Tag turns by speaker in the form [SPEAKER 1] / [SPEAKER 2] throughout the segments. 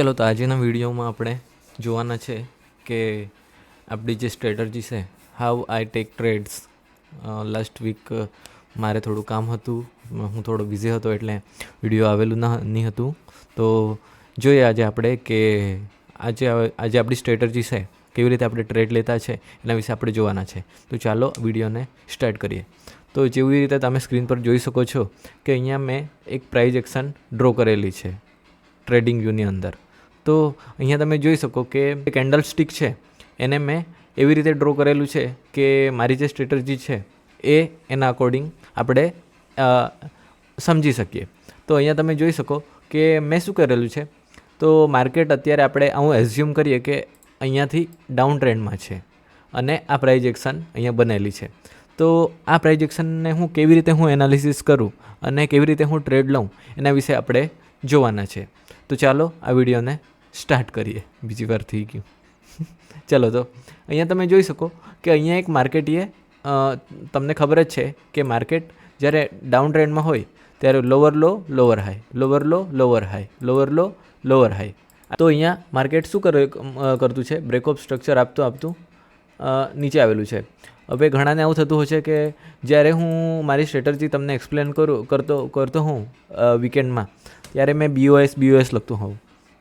[SPEAKER 1] ચલો તો આજના વિડીયોમાં આપણે જોવાના છે કે આપણી જે સ્ટ્રેટર્જી છે how I take trades last week મારે થોડું કામ હતું, હું થોડો બિઝી હતો એટલે વીડિયો આવેલું ના નહીં હતું. તો જોઈએ આજે આપણે કે આજે આજે આપણી સ્ટ્રેટર્જી છે, કેવી રીતે આપણે ટ્રેડ લેતા છે, એના વિશે આપણે જોવાના છે. તો ચાલો વિડીયોને સ્ટાર્ટ કરીએ. તો જેવી રીતે તમે સ્ક્રીન પર જોઈ શકો છો કે અહીંયા મેં એક પ્રાઇઝ એક્શન ડ્રો કરેલી છે ટ્રેડિંગ વ્યૂની અંદર. તો અહીંયા તમે જોઈ શકો કે કેન્ડલ સ્ટિક છે. એને મેં એવી રીતે ડ્રો કરેલું છે કે મારી જે સ્ટ્રેટર્જી છે એ એના અકોર્ડિંગ આપણે સમજી શકીએ. તો અહીંયા તમે જોઈ શકો કે મેં શું કરેલું છે? તો માર્કેટ અત્યારે આપણે હું એઝ્યુમ કરીએ કે અહીંયાથી ડાઉન ટ્રેન્ડમાં છે અને આ પ્રાઇજેક્શન અહીંયા બનેલી છે. તો આ પ્રાઇજેક્શનને હું કેવી રીતે હું એનાલિસિસ કરું અને કેવી રીતે હું ટ્રેડ લઉં એના વિશે આપણે જોવાના છે. તો ચાલો આ વિડીયોને સ્ટાર્ટ કરીએ. બીજી વાર થઈ ગયું. ચાલો તો, અહીંયા તમે જોઈ શકો કે અહીંયા એક માર્કેટીએ તમને ખબર જ છે કે માર્કેટ જ્યારે ડાઉન ટ્રેન્ડમાં હોય ત્યારે lower low lower high lower low lower high lower low lower high તો અહીંયા માર્કેટ શું કરે કરતું છે? બ્રેકઅપ સ્ટ્રક્ચર આપતું આપતું નીચે આવેલું છે. હવે ઘણાને આવું થતું હોય છે કે જ્યારે હું મારી સ્ટ્રેટર્જી તમને એક્સપ્લેન કરું, કરતો કરતો હોઉં વીકેન્ડમાં ત્યારે મેં બીઓએસ બીઓએસ લખતું હોઉં.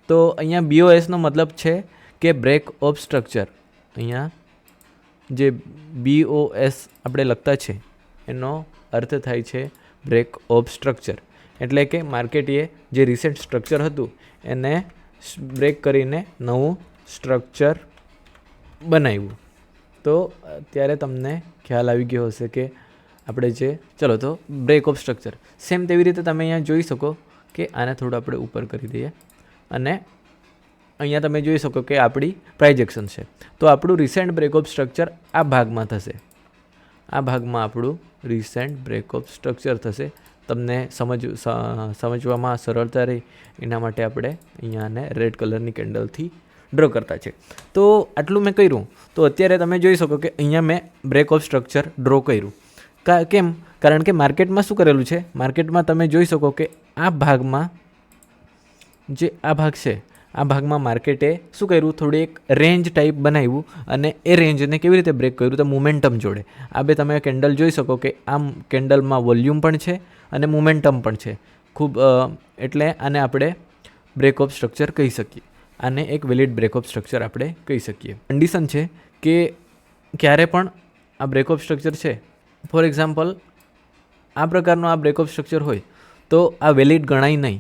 [SPEAKER 1] તો અહીંયા બીઓએસનો મતલબ છે કે બ્રેક ઓફ સ્ટ્રક્ચર અહીંયા જે બીઓએસ આપણે લખતા છે, એનો અર્થ થાય છે બ્રેક ઓફ સ્ટ્રક્ચર એટલે કે માર્કેટીએ જે રિસેન્ટ સ્ટ્રક્ચર હતું, એને બ્રેક કરીને નવું સ્ટ્રક્ચર બનાવ્યું. તો ત્યારે તમને ખ્યાલ આવી ગયો હશે કે આપણે જે, ચલો તો બ્રેક ઓફ સ્ટ્રક્ચર સેમ તેવી રીતે તમે અહીંયા જોઈ શકો કે આને થોડું આપણે ઉપર કરી દઈએ. અને અહીંયા તમે જોઈ શકો કે આપણી પ્રાઇજેક્શન છે. તો આપણું રિસેન્ટ બ્રેક ઓફ સ્ટ્રક્ચર આ ભાગમાં થશે. આ ભાગમાં આપણું રિસેન્ટ બ્રેક ઓફ સ્ટ્રક્ચર થશે. તમને સમજ સમજવામાં સરળતા રહી. એના માટે આપણે અહીંયાને રેડ કલરની કેન્ડલથી ડ્રો કરતા છે. તો આટલું મેં કર્યું. તો અત્યારે તમે જોઈ શકો કે અહીંયા મેં બ્રેક ઓફ સ્ટ્રક્ચર ડ્રો કર્યું. કેમ? કારણ કે માર્કેટમાં શું કરેલું છે? માર્કેટમાં તમે જોઈ શકો કે આ ભાગમાં જે આ ભાગ છે, આ ભાગમાં માર્કેટે શું કર્યું? થોડી એક રેન્જ ટાઈપ બનાવ્યું અને એ રેન્જને કેવી રીતે બ્રેક કર્યું? તો મોમેન્ટમ જોડે. આ બે તમે કેન્ડલ જોઈ શકો કે આમ કેન્ડલમાં વોલ્યુમ પણ છે અને મોમેન્ટમ પણ છે. ખૂબ એટલે આને આપણે બ્રેક ઓફ સ્ટ્રક્ચર કહી શકીએ. આને એક વેલિડ બ્રેક ઓફ સ્ટ્રક્ચર આપણે કહી શકીએ. કન્ડિશન છે કે ક્યારે પણ આ બ્રેક ઓફ સ્ટ્રક્ચર છે ફોર એક્ઝામ્પલ આ પ્રકારનો આ બ્રેકઅપ સ્ટ્રક્ચર હોય તો આ વેલિડ ગણાય નહીં.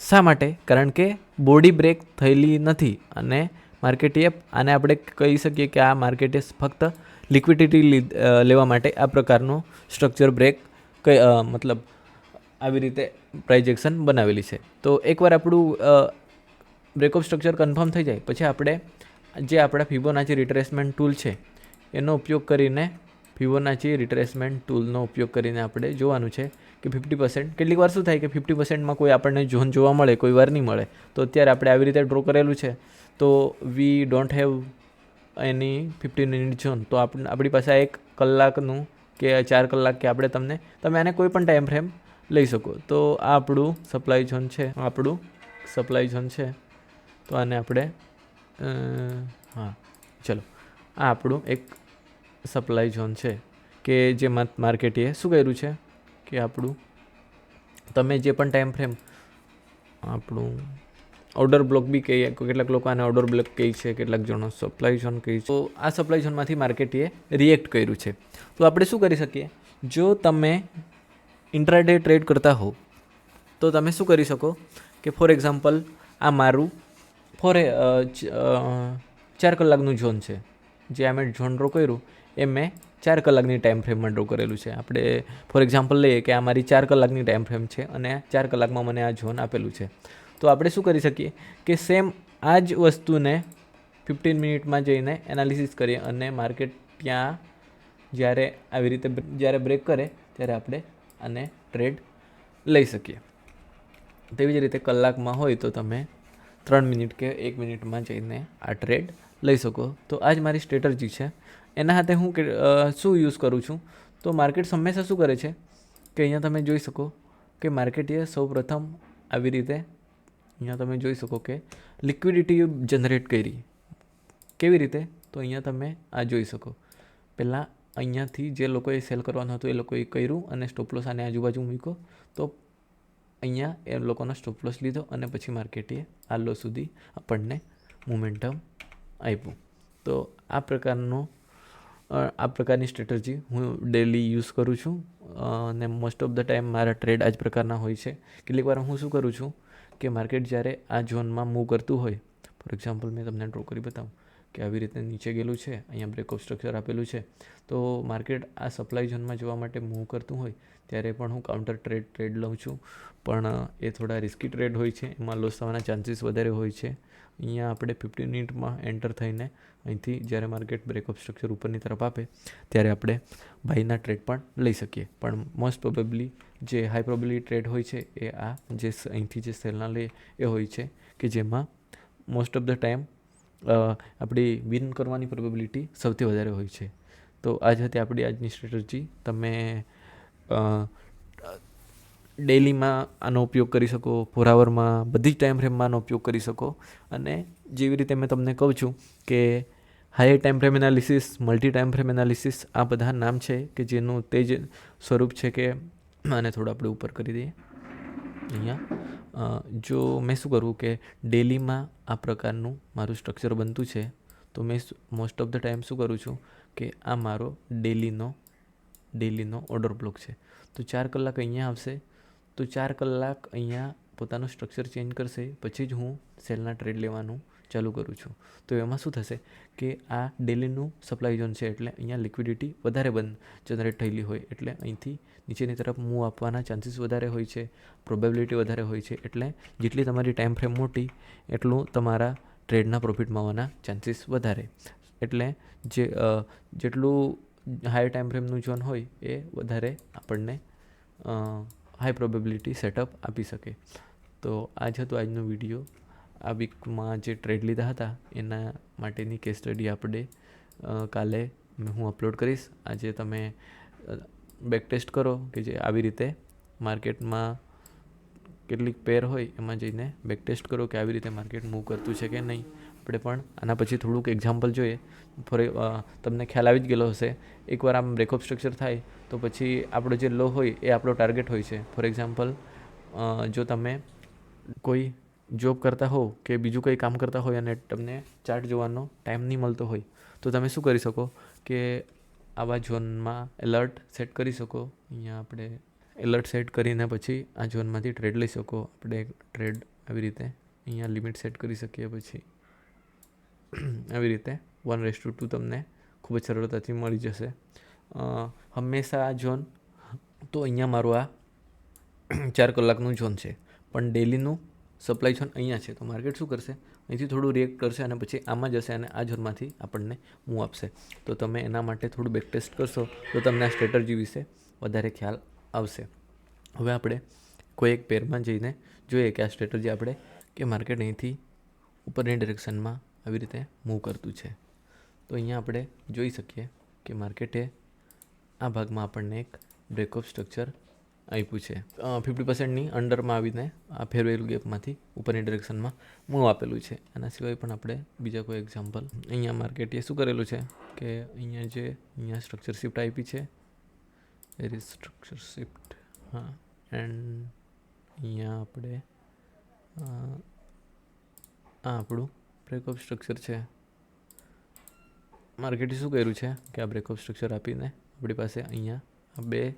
[SPEAKER 1] શા માટે? કારણ કે બોડી બ્રેક થયેલી નથી અને માર્કેટે આને આપણે કહી શકીએ કે આ માર્કેટે ફક્ત લિક્વિડિટી લેવા માટે આ પ્રકારનું સ્ટ્રક્ચર બ્રેક કઈ મતલબ આવી રીતે પ્રાઇજેક્શન બનાવેલી છે. તો એકવાર આપણું બ્રેક ઓફ સ્ટ્રક્ચર કન્ફર્મ થઈ જાય, પછી આપણે જે આપણા ફિબોનાચી રિટ્રેસમેન્ટ ટૂલ છે, એનો ઉપયોગ કરીને ફિબોનાચી રિટ્રેસમેન્ટ ટૂલનો ઉપયોગ કરીને આપણે જોવાનું છે કે ફિફ્ટી પર્સન્ટ કેટલીક વાર શું થાય કે ફિફ્ટી પર્સન્ટમાં કોઈ આપણને ઝોન જોવા મળે, કોઈ વાર નહીં મળે. તો અત્યારે આપણે આવી રીતે ડ્રો કરેલું છે. તો we don't have any fifty minute zone તો આપણ, આપણી પાસે એક કલાકનું કે ચાર કલાક કે આપણે તમને, તમે આને કોઈ પણ ટાઈમ ફ્રેમ લઈ શકો. તો આ આપણું સપ્લાય ઝોન છે. આપણું સપ્લાય ઝોન છે. તો આને આપણે હા, ચલો. આ આપણું એક સપ્લાય ઝોન છે, કે જે માર્કેટીએ શું કર્યું છે? કે આપણું, તમે જે પણ ટાઈમ ફ્રેમ આપણું ઓર્ડર બ્લોક બી કહીએ કેટલાક લોકો આને ઓર્ડર બ્લોક કહે છે, કેટલાક જણો સપ્લાય ઝોન કહે છે. તો આ સપ્લાય ઝોનમાંથી માર્કેટીએ રિએક્ટ કર્યું છે. તો આપણે શું કરી શકીએ? જો તમે ઇન્ટ્રાડે ટ્રેડ કરતા હો તો તમે શું કરી શકો? કે ફોર એક્ઝામ્પલ આ મારું ફોર ચાર કલાકનું ઝોન છે. જે અમે ઝોન ડ્રો કર્યું, એ મેં ચાર કલાકની ટાઈમ ફ્રેમમાં ડ્રો કરેલું છે. આપણે ફોર એક્ઝામ્પલ લઈએ કે આ મારી ચાર કલાકની ટાઈમ ફ્રેમ છે અને ચાર કલાકમાં મને આ ઝોન આપેલું છે. તો આપણે શું કરી શકીએ કે સેમ આ જ વસ્તુને ફિફ્ટીન મિનિટમાં જઈને એનાલિસિસ કરીએ અને માર્કેટ ત્યાં જ્યારે આવી રીતે જ્યારે બ્રેક કરે ત્યારે આપણે આને ટ્રેડ લઈ શકીએ. તેવી જ રીતે કલાકમાં હોય તો તમે ત્રણ મિનિટ કે એક મિનિટમાં જઈને આ ટ્રેડ લઈ શકો. તો આ જ મારી સ્ટ્રેટર્જી છે. એના હાથે હું શું યુઝ કરું છું? તો માર્કેટ હંમેશા શું કરે છે? કે અહીંયા તમે જોઈ શકો કે માર્કેટે સૌ પ્રથમ આવી રીતે અહીંયા તમે જોઈ શકો કે લિક્વિડિટી જનરેટ કરી. કેવી રીતે? તો અહીંયા તમે આ જોઈ શકો. પહેલાં અહીંયાથી જે લોકોએ સેલ કરવાનું હતું એ લોકોએ કર્યું અને સ્ટોપલોસ આને આજુબાજુ મૂક્યો. તો અહીંયા એ લોકોનો સ્ટોપલોસ લીધો અને પછી માર્કેટે આ લો સુધી આપણને મોમેન્ટમ આપ્યું તો આ પ્રકારનો આ પ્રકારની સ્ટ્રેટજી હું ડેલી યુઝ કરું છું. અને મોસ્ટ ઓફ ધ ટાઈમ મારા ટ્રેડ આ જ પ્રકારના હોય છે. કેટલીક વાર હું શું કરું છું કે માર્કેટ જ્યારે આ ઝોનમાં મૂવ કરતું હોય ફોર એક્ઝામ્પલ મેં તમને ડ્રો કરી બતાવું કે આવી રીતે નીચે ગયેલું છે, અહીંયા બ્રેકઅપ સ્ટ્રક્ચર આપેલું છે, તો માર્કેટ આ સપ્લાય ઝોનમાં જોવા માટે મૂવ કરતું હોય, ત્યારે પણ હું કાઉન્ટર ટ્રેડ ટ્રેડ લઉં છું. પણ એ થોડા રિસ્કી ટ્રેડ હોય છે, એમાં લોસ થવાના ચાન્સીસ વધારે હોય છે. અહીંયા આપણે ફિફ્ટી મિનિટમાં એન્ટર થઈને અહીંથી જ્યારે માર્કેટ બ્રેકઅપ સ્ટ્રક્ચર ઉપરની તરફ આપે, ત્યારે આપણે બાયના ટ્રેડ પણ લઈ શકીએ. પણ મોસ્ટ પ્રોબેબલી જે હાઈ પ્રોબેબલી ટ્રેડ હોય છે, એ આ જે અહીંથી જે સેલના લે, એ હોય છે કે જેમાં મોસ્ટ ઓફ ધ ટાઈમ આપણી વિન કરવાની પ્રોબેબિલિટી સૌથી વધારે હોય છે. તો આજ હતી આપણી આજની સ્ટ્રેટર્જી તમે ડેલીમાં આનો ઉપયોગ કરી શકો, ભોરાવરમાં બધી જ ટાઈમ ફ્રેમમાં આનો ઉપયોગ કરી શકો. અને જેવી રીતે મેં તમને કહું છું કે high time frame analysis multi time frame analysis આ બધા નામ છે કે જેનું તે જ સ્વરૂપ છે કે આને થોડું આપણે ઉપર કરી દઈએ. અહીંયા જો મેં શું કરવું કે ડેલીમાં આ પ્રકારનું મારું સ્ટ્રક્ચર બનતું છે, તો મેં મોસ્ટ ઓફ ધ ટાઈમ શું કરું છું કે આ મારો ડેલીનો ડેલીનો ઓર્ડર બ્લોક છે. તો ચાર કલાક અહીંયા આવશે તો ચાર કલાક અહીંયા પોતાનું સ્ટ્રક્ચર ચેન્જ કરશે, પછી જ હું સેલના ટ્રેડ લેવાનું ચાલુ કરું છું. તો એમાં શું થશે કે આ ડેલીનું સપ્લાય ઝોન છે એટલે અહીંયા લિક્વિડિટી વધારે બંધ જનરેટ થયેલી હોય એટલે અહીંથી નીચેની તરફ મૂવ આપવાના ચાન્સીસ વધારે હોય છે પ્રોબેબિલિટી વધારે હોય છે એટલે જેટલી તમારી ટાઈમ ફ્રેમ મોટી, એટલું તમારા ટ્રેડના પ્રોફિટમાં આવવાના ચાન્સીસ વધારે. એટલે જે જેટલું હાઈ ટાઈમ ફ્રેમનું ઝોન હોય એ વધારે આપણને હાઈ પ્રોબેબિલિટી સેટઅપ આપી શકે. તો આ જ હતો આજનો વીડિયો આ વીકમાં જે ટ્રેડ લીધા હતા, એના માટેની કેસ સ્ટડી આપણે કાલે હું અપલોડ કરીશ. આજે તમે બેક ટેસ્ટ કરો કે જે આવી રીતે માર્કેટમાં કેટલીક પેર હોય એમાં જઈને બેક ટેસ્ટ કરો કે આવી રીતે માર્કેટ મૂવ કરતું છે કે નહીં. આપણે પણ આના પછી થોડુંક એક્ઝામ્પલ જોઈએ. ફોર તમને ખ્યાલ આવી જ ગયેલો હશે. એકવાર આમ બ્રેકઅપ સ્ટ્રક્ચર થાય, તો પછી આપણો જે લો હોય એ આપણો ટાર્ગેટ હોય છે. ફોર એક્ઝામ્પલ જો તમે કોઈ જોબ કરતા હોવ કે બીજું કંઈ કામ કરતા હોય અને તમને ચાર્ટ જોવાનો ટાઈમ નહીં મળતો હોય, તો તમે શું કરી શકો? કે આવા ઝોનમાં એલર્ટ સેટ કરી શકો. અહીંયા આપણે એલર્ટ સેટ કરીને પછી આ ઝોનમાંથી ટ્રેડ લઈ શકો. આપણે ટ્રેડ આવી રીતે અહીંયા લિમિટ સેટ કરી શકીએ પછી. આવી રીતે વન રેસ ટુ ટુ તમને ખૂબ જ સરળતાથી મળી જશે. હંમેશા આ ઝોન તો અહીંયા મારું આ ચાર કલાકનું ઝોન છે. પણ ડેલીનું સપ્લાય ઝોન અહીંયા છે. તો માર્કેટ શું કરશે? અહીંથી થોડું રિએક્ટ કરશે અને પછી આમાં જશે અને આ ઝોનમાંથી આપણને મૂવ આપશે. તો તમે એના માટે થોડું બેક ટેસ્ટ કરશો તો તમને આ સ્ટ્રેટર્જી વિશે વધારે ખ્યાલ આવશે. હવે આપણે કોઈ એક પેરમાં જઈને જોઈએ કે આ સ્ટ્રેટર્જી આપણે કે માર્કેટ અહીંથી ઉપરની ડિરેક્શનમાં આવી રીતે મૂવ કરતું છે. તો અહીંયા આપણે જોઈ શકીએ કે માર્કેટે આ ભાગમાં આપણને એક બ્રેકઅપ સ્ટ્રક્ચર આપ્યું છે. ફિફ્ટી પર્સન્ટની અંડરમાં આવીને આ ફેરવેલું ગેપમાંથી ઉપરની ડિરેક્શનમાં મૂવ આપેલું છે. આના સિવાય પણ આપણે બીજા કોઈ એક્ઝામ્પલ અહીંયા માર્કેટે શું કરેલું છે કે અહીંયા જે, અહીંયા સ્ટ્રક્ચર શિફ્ટ આપી છે. વેર ઇઝ સ્ટ્રક્ચર શિફ્ટ હા એન્ડ અહીંયા આપણે આ આપણું બ્રેકઅપ સ્ટ્રક્ચર છે? માર્કેટે શું કર્યું છે કે આ બ્રેકઅપ સ્ટ્રક્ચર આપીને આપણી પાસે અહીંયા બે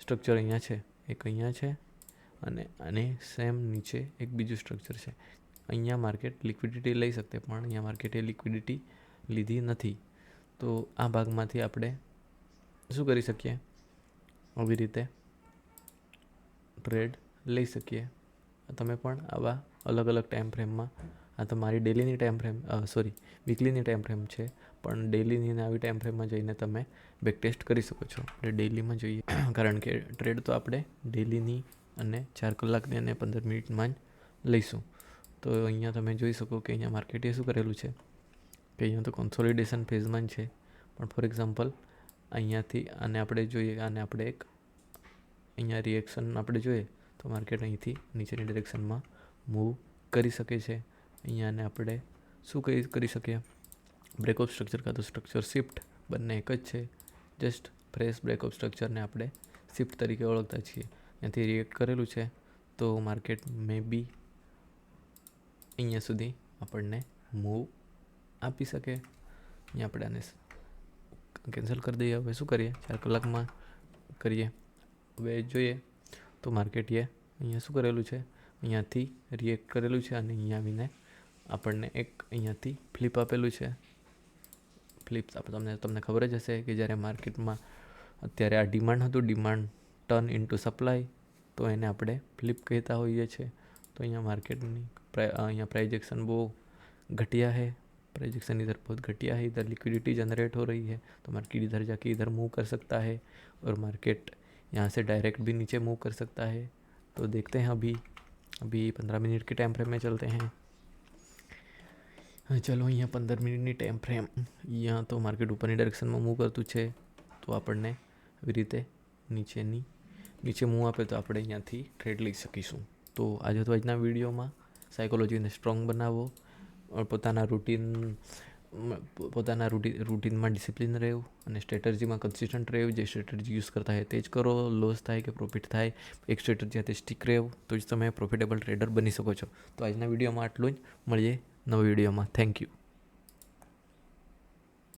[SPEAKER 1] સ્ટ્રક્ચર અહીંયા છે? એક અહીંયા છે અને આને સેમ નીચે એક બીજું સ્ટ્રક્ચર છે. અહીંયા માર્કેટ લિક્વિડિટી લઈ શકતે પણ અહીંયા માર્કેટે લિક્વિડિટી લીધી નથી. તો આ ભાગમાંથી આપણે શું કરી શકીએ? આવી રીતે ટ્રેડ લઈ શકીએ. તમે પણ આવા અલગ અલગ ટાઈમ ફ્રેમમાં આ તો મારી ડેલીની ટાઈમ ફ્રેમ સોરી વીકલીની ટાઈમ ફ્રેમ છે, પણ ડેલીની આવી ટાઈમ ફ્રેમમાં જઈને તમે બેક ટેસ્ટ કરી શકો છો. એટલે ડેલીમાં જોઈએ. કારણ કે ટ્રેડ તો આપણે ડેલીની અને ચાર કલાકની અને પંદર મિનિટમાં જ લઈશું. તો અહીંયા તમે જોઈ શકો કે અહીંયા માર્કેટે શું કરેલું છે? કે અહીંયા તો કોન્સોલિડેશન ફેઝમાં જ છે. પણ ફોર એક્ઝામ્પલ અહીંયાથી આને આપણે જોઈએ, આને આપણે એક અહીંયા રિએક્શન આપણે જોઈએ, તો માર્કેટ અહીંથી નીચેની ડિરેક્શનમાં મૂવ કરી શકે છે. અહીંયાને આપણે શું કરી કરી શકીએ? બ્રેકઅપ સ્ટ્રક્ચર કાં તો સ્ટ્રક્ચર શિફ્ટ બંને એક જ છે. જસ્ટ ફ્રેશ બ્રેકઅપ સ્ટ્રક્ચરને આપણે શિફ્ટ તરીકે ઓળખતા છીએ. ત્યાંથી રિએક્ટ કરેલું છે. તો માર્કેટ મે બી અહીંયા સુધી આપણને મૂવ આપી શકે. અહીંયા આપણે આને કેન્સલ કરી દઈએ. હવે શું કરીએ? ચાર કલાકમાં કરીએ. હવે જોઈએ. તો માર્કેટ એ અહીંયા શું કરેલું છે? અહીંયાથી રિએક્ટ કરેલું છે અને અહીંયા આવીને આપણને એક અહીંયાથી ફ્લિપ આપેલું છે. ફ્લિપ તમને તમને ખબર જ હશે કે જ્યારે માર્કેટમાં અત્યારે આ ડિમાન્ડ હતું ડિમાન્ડ ટર્ન ઇન્ટુ સપ્લાય તો એને આપણે ફ્લિપ કહેતા હોઈએ છીએ. તો અહીંયા માર્કેટની अँ प्राइजेक्शन बहुत घटिया है प्राइजेक्शन इधर बहुत घटिया है इधर लिक्विडिटी जनरेट हो रही है तो मार्केट इधर जाके इधर मूव कर सकता है और मार्केट यहाँ से डायरेक्ट भी नीचे मूव कर सकता है तो देखते हैं अभी अभी पंद्रह मिनट के टाइम फ्रेम में चलते हैं ચલો, અહીંયા પંદર મિનિટની ટાઈમ ફ્રેમ અહીંયા તો માર્કેટ ઉપરની ડાયરેક્શનમાં મૂવ કરતું છે, તો આપણને આવી રીતે નીચેની, નીચે મૂવ આપે તો આપણે અહીંયાથી ટ્રેડ લઈ શકીશું. તો આજે તો આજના વિડીયોમાં સાયકોલોજીને સ્ટ્રોંગ બનાવો પોતાના રૂટીન પોતાના રૂટીન રૂટીનમાં ડિસિપ્લિન રહેવું અને સ્ટ્રેટર્જીમાં કન્સિસ્ટન્ટ રહેવું. જે સ્ટ્રેટર્જી યુઝ કરતા હોય તે જ કરો. લોસ થાય કે પ્રોફિટ થાય, એક સ્ટ્રેટર્જી હાથે સ્ટીક રહેવું, તો જ તમે પ્રોફિટેબલ ટ્રેડર બની શકો છો. તો આજના વિડીયોમાં આટલું જ. મળીએ નવા વિડીયોમાં. Thank you